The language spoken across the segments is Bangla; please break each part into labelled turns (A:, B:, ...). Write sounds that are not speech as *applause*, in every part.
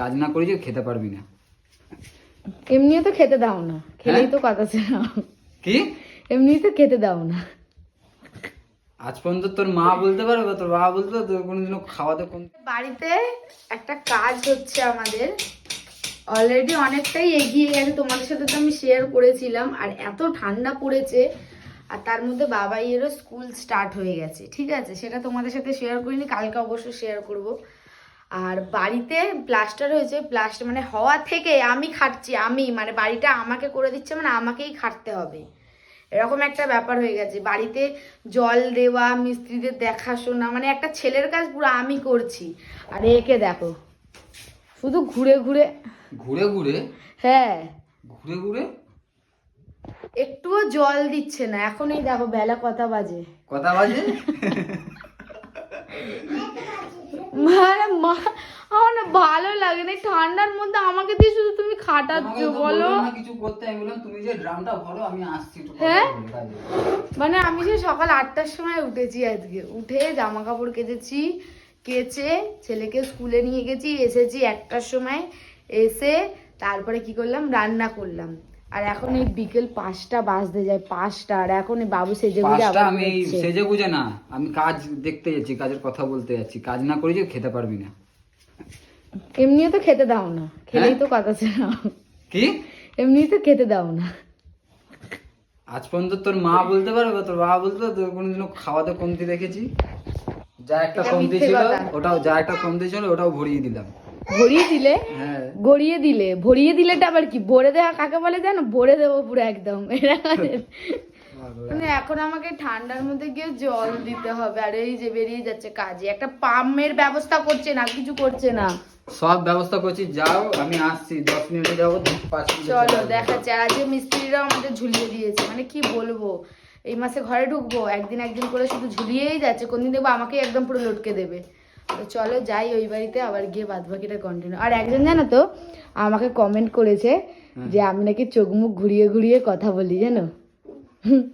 A: কাজ না করেছি খেতে পারবি না।
B: এমনিও তো খেতে দাও না। খেলেই তো কথা ছিল
A: কি?
B: এমনি তো খেতে দাও না।
A: আজ পর্যন্ত তোর মা বলতে পারবে তোর বাবা বলতে পারবে তোর কোনোদিনও খাওয়াতে কোন
B: বাড়িতে একটা কাজ হচ্ছে আমাদের। অলরেডি অনেকটাই এগিয়ে গেছে। তোমাদের সাথে তো আমি শেয়ার করেছিলাম। আর এত ঠান্ডা পড়েছে। আর তার মধ্যে বাবাইয়েরও স্কুল স্টার্ট হয়ে গেছে। ঠিক আছে? সেটা তোমাদের সাথে শেয়ার করিনি। কালকে অবশ্যই শেয়ার করব। আর বাড়িতে প্লাস্টার হয়েছে প্লাস্টার মানে হওয়া থেকে আমি খাটছি আমি মানে বাড়িটা আমাকে করে দিচ্ছে মানে আমাকেই খাটতে হবে। এরকম একটা ব্যাপার হয়ে গেছে। বাড়িতে জল দেওয়া মিস্ত্রিদের দেখাশোনা মানে একটা ছেলের কাজ পুরো আমি করছি। আর একে দেখো শুধু ঘুরে ঘুরে
A: ঘুরে ঘুরে?
B: হ্যাঁ।
A: ঘুরে ঘুরে?
B: একটুও জল দিচ্ছে না। এখন এই দেখো বেলা কথা বাজে।
A: কথা বাজে? *laughs*
B: মানে মা আমার না ভালো লাগে না। ঠান্ডার মধ্যে আমাকে দিয়ে শুধু তুমি খাটাচ্ছ বলো।
A: কিছু করতে। আমি বললাম তুমি যে ড্রামটা ভরো আমি আসছি
B: হ্যাঁ? মানে আমি যে সকাল আটটার সময় উঠেছি আজকে উঠে জামা কাপড় কেচেছি কেচে ছেলেকে স্কুলে নিয়ে গেছি এসেছি একটার সময় এসে তারপরে কি করলাম? রান্না করলাম। আর এখন এই বিকেল পাঁচটা বাজতে যায় পাঁচটা। আর এখন এই বাবু সেজে গুজে আবার
A: আমি সেজে গুজে না আমি কাজ দেখতে যাচ্ছি কাজের কথা বলতে যাচ্ছি। কাজ না করেছি খেতে পারবি না।
B: এমনিও তো খেতে দাও না। খেলেই
A: হ্যাঁ?
B: তো কথা ছিল।
A: কি?
B: এমনি তো খেতে দাও না।
A: আজ পর্যন্ত তোর মা বলতে পারবে তোর বাবা বলতে তোর কোনোদিনও খাওয়াতে কমতি দেখেছি? যা একটা কমতি ছিল ওটাও যা একটা কমতি ছিল ওটাও ভরিয়ে দিলাম।
B: ভরিয়ে দিলে?
A: হ্যাঁ।
B: গড়িয়ে দিলে ভরিয়ে দিলেটা আবার কি? ভরে দেওয়া কাকে বলে জানো? ভরে দেবো পুরো একদম। মানে এখন আমাকে ঠান্ডার মধ্যে গিয়ে জল দিতে হবে আর এই যে বেরিয়ে যাচ্ছে কাজে। একটা পাম্পের ব্যবস্থা করছে না কিছু করছে না।
A: সব ব্যবস্থা করছি যাও আমি আসছি দশ মিনিটে যাব
B: চলো। দেখাচ্ছে আর আজকে মিস্ত্রিরাও আমাদের ঝুলিয়ে দিয়েছে। মানে কি বলব? এই মাসে ঘরে ঢুকবো একদিন একদিন করে শুধু ঝুলিয়েই যাচ্ছে কোনদিন দেখব আমাকে একদম পুরো লটকে দেবে। তো চলো যাই ওই বাড়িতে আবার গিয়ে বাদ বাকিটা কন্টিনিউ আর একজন জানো তো আমাকে কমেন্ট করেছে যে আমি নাকি চোখ মুখ ঘুরিয়ে ঘুরিয়ে কথা বলি জানো?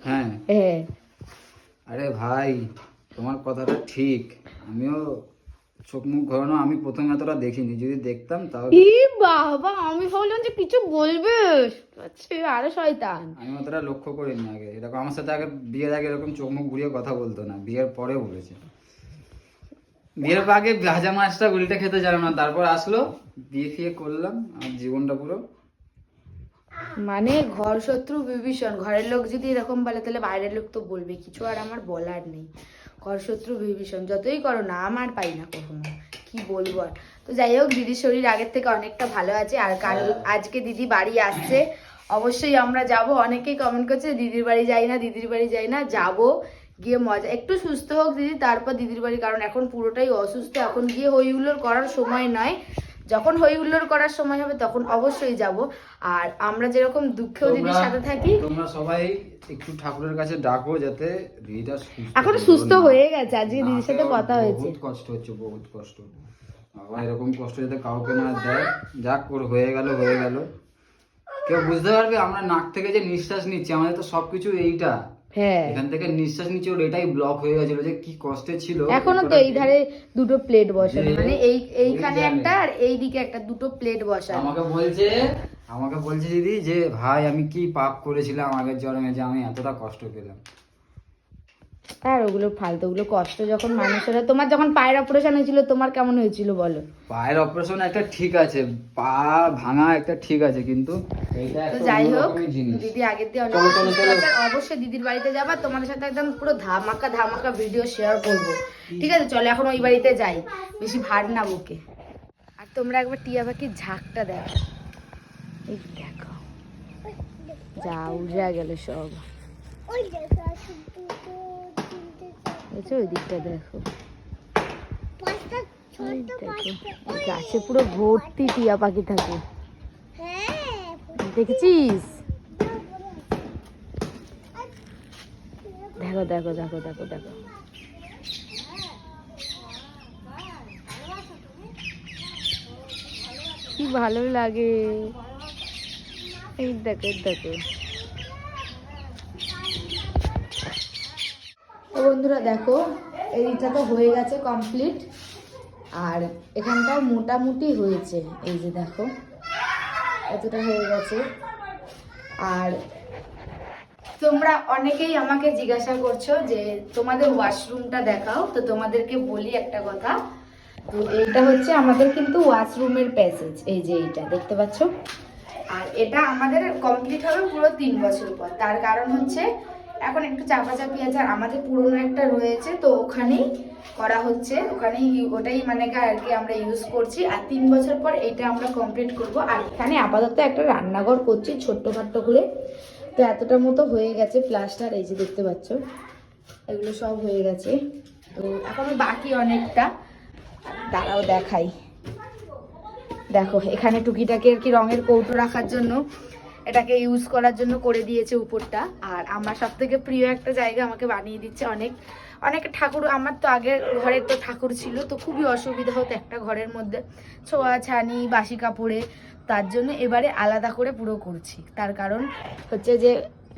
A: হ্যাঁ।
B: হ্যাঁ।
A: আরে ভাই তোমার কথাটা ঠিক। আমিও চোখ মুখ ঘোরানো আমি প্রথমে এতটা দেখিনি যদি দেখতাম তাহলে
B: ই বাবা আমি ভাবলাম যে কিছু বলবে। আচ্ছা আরও শয়তান।
A: আমি অতটা লক্ষ্য করিনি আগে। এরকম আমার সাথে আগে বিয়ের আগে এরকম চোখ মুখ ঘুরিয়ে কথা বলতো না বিয়ের পরে বলেছে। বিয়ের আগে ভাজা মাছটা উল্টে খেতে জানো না, তারপর আসলো, বিয়ে ফিয়ে করলাম আমার জীবনটা পুরো।
B: মানে ঘর শত্রু বিভীষণ, ঘরের লোক যদি এরকম বলে, তাহলে বাইরের লোক তো বলবে, কিছু আর আমার বলার নেই। ঘর শত্রু বিভীষণ, যতই করো না আমার পাই না কখনো, কি বলব আর। তো যাই হোক, দিদির শরীর আগের থেকে অনেকটা ভালো আছে, আর কাল আজকে দিদি বাড়ি আসছে, অবশ্যই আমরা যাব, অনেকেই কমেন্ট করছে, দিদির বাড়ি যাই না, দিদির বাড়ি যাই না, যাব। গিয়ে মজা একটু সুস্থ হোক দিদি তারপর দিদির বাড়ি কারণ এখন পুরোটাই অসুস্থ। এখন গিয়ে হই হুল্লোড় করার সময় নয়। যখন হই হুল্লোড় করার সময় হবে তখন অবশ্যই যাব। আর আমরা যেরকম দুঃখেও দিদির সাথে থাকি
A: তোমরা সবাই একটু ঠাকুরের কাছে ডাকো যাতে দিদিটা সুস্থ
B: এখন। সুস্থ হয়ে গেছে আজকে দিদির সাথে কথা হয়েছে।
A: বহুত কষ্ট হচ্ছে বহুত কষ্ট। বাবা এরকম কষ্ট যাতে কাউকে না দেয়। যাক ওর হয়ে গেল হয়ে গেল। কেউ বুঝতে পারবে? আমরা নাক থেকে যে নিঃশ্বাস নিচ্ছি আমাদের তো সবকিছু এইটা।
B: হ্যাঁ।
A: এখান থেকে নিঃশ্বাস নিচে ওর এটাই ব্লক হয়ে গেছিল যে কি কষ্টে ছিল।
B: এখনও তো এই ধারে দুটো প্লেট বসানো মানে এই এইখানে একটা আর এই দিকে একটা দুটো প্লেট বসানো।
A: আমাকে বলছে আমাকে বলছে দিদি যে ভাই আমি কি পাপ করেছিলাম আগের জন্মে যে আমি এতটা কষ্ট পেলাম।
B: আর ওগুলো ফালতু ওগুলো কষ্ট যখন মানুষেরা তোমার যখন পায়ের অপারেশন হয়েছিল তোমার কেমন হয়েছিল বলো?
A: পায়ের অপারেশন একটা ঠিক আছে পা ভাঙা একটা ঠিক আছে কিন্তু
B: যাই হোক দিদি আগের দিয়ে। অবশ্যই দিদির বাড়িতে যাবা তোমাদের সাথে একদম পুরো ধামাকা ধামাকা ভিডিও শেয়ার করব। ঠিক আছে চলো এখন ওই বাড়িতে যাই। বেশি ভার না বুকে। আর তোমরা একবার টিয়া পাখির ঝাঁকটা দেখো। এই দেখো। যা উড়ে গেল সব। দেখছ ওই দিকটা দেখো। দেখো গাছে পুরো ভর্তি টিয়া পাখি থাকে। দেখেছিস? দেখো দেখো দেখো দেখো দেখো। কি ভালো লাগে। এই দেখো দেখো। বন্ধুরা, দেখো, এইটা তো হয়ে গেছে কমপ্লিট আর এখানটাও মোটামুটি হয়েছে, এই যে দেখো, এতটা হয়ে গেছে। আর তোমরা অনেকেই আমাকে জিজ্ঞাসা করছ যে, তোমাদের ওয়াশরুমটা দেখাও, তো তোমাদেরকে বলি একটা কথা। তো এইটা হচ্ছে আমাদের কিন্তু ওয়াশরুমের প্যাসেজ এই যে এইটা, দেখতে পাচ্ছ? আর এটা আমাদের কমপ্লিট হবে পুরো তিন বছর পর। তার কারণ হচ্ছে এখন একটু চাপাচাপি আছে, আর আমাদের পুরনো একটা রয়েছে, তো ওখানেই করা হচ্ছে। ওখানেই ওটাই মানে আর কি আমরা ইউজ করছি। আর তিন বছর পর এটা আমরা কমপ্লিট করব। আর এখানে আপাতত একটা রান্নাঘর করছি ছোট্টখাট্ট করে। তো এতটা মতো হয়ে গেছে প্লাস্টার এই যে দেখতে পাচ্ছ। এগুলো সব হয়ে গেছে। তো এখনও বাকি অনেকটা। দাঁড়াও দেখাই। দেখো, এখানে টুকিটাকে আর কি রঙের কৌটো রাখার জন্য এটাকে ইউজ করার জন্য করে দিয়েছে উপরটা। আর আমার সব থেকে প্রিয় একটা জায়গা আমাকে বানিয়ে দিচ্ছে অনেক। অনেক ঠাকুর, আমার তো আগের ঘরে তো ঠাকুর ছিল, তো খুবই অসুবিধা হতো একটা ঘরের মধ্যে। ছোঁয়া, ছানি, বাসি কাপড়ে, তার জন্য এবারে আলাদা করে পুরো করছি। তার কারণ হচ্ছে যে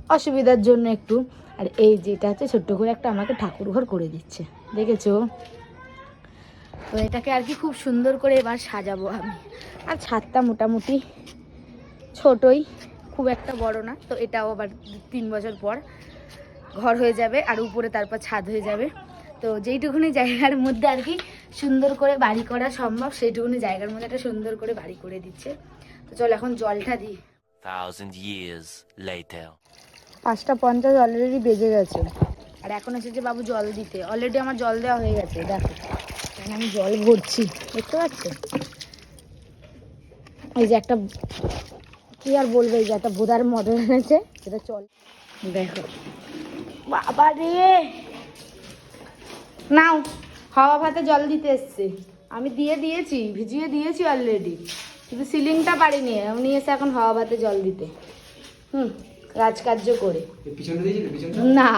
B: অসুবিধার জন্য একটু। আর এই যেটা হচ্ছে ছোট্ট করে একটা আমাকে ঠাকুর ঘর করে দিচ্ছে। দেখেছ? তো এটাকে আর কি খুব সুন্দর করে এবার সাজাবো আমি। আর ছাদটা মোটামুটি ছোটই। খুব একটা বড় না তো এটাও আবার তিন বছর পর ঘর হয়ে যাবে আর উপরে তারপর ছাদ হয়ে যাবে। তো যেইটুকুনি জায়গার মধ্যে আর কি সুন্দর করে বাড়ি করা সম্ভব সেইটুকুনি জায়গার মধ্যে একটা সুন্দর করে বাড়ি করে দিচ্ছে। তো চল এখন জলটা দিই।
C: Thousand years later.
B: পাঁচটা পঞ্চাশ অলরেডি বেজে গেছে। আর এখন এসে যে বাবু জল দিতে অলরেডি আমার জল দেওয়া হয়ে গেছে দেখো। এখানে আমি জল ভরছি দেখতে পাচ্ছ? এই যে একটা কি আর বলবে যে একটা বোধার মদন এনেছে সেটা চল। দেখো। বাবা রে! নাও হাওয়া ভাতে জল দিতে এসছে। আমি দিয়ে দিয়েছি ভিজিয়ে দিয়েছি অলরেডি কিন্তু সিলিংটা পারিনি উনি এসে এখন হাওয়া ভাতে জল দিতে। হুম রাজকার্য করে। না।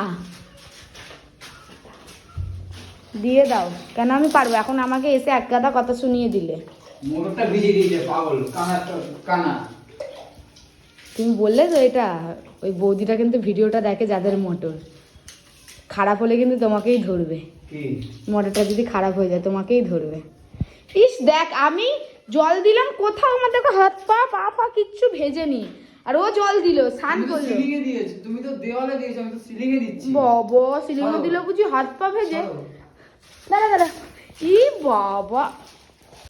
B: দিয়ে দাও কেন আমি পারব? এখন আমাকে এসে এক গাদা কথা শুনিয়ে দিলে।
A: মোটরটা ভিজিয়ে দিয়েছে পাগল কানা কানা।
B: তুমি বললে তো এটা ওই বৌদিটা কিন্তু ভিডিওটা দেখে যাদের মোটর। খারাপ হলে কিন্তু তোমাকেই ধরবে। মোটরটা যদি খারাপ হয়ে যায় তোমাকেই ধরবে। ইস দেখ আমি জল দিলাম কোথাও আমার দেখো হাত পা পা পা কিচ্ছু ভেজেনি। আর ও জল দিল স্নান করল।
A: সিলিং এ দিয়েছ তুমি তো দেওয়ালে দিয়েছ আমি তো সিলিং এ দিচ্ছি।
B: বাবা সিলিং
A: ছাড়ো।
B: দিল বুঝি হাত পা ভেজে। দাঁড়া দাঁড়া। ই বাবা।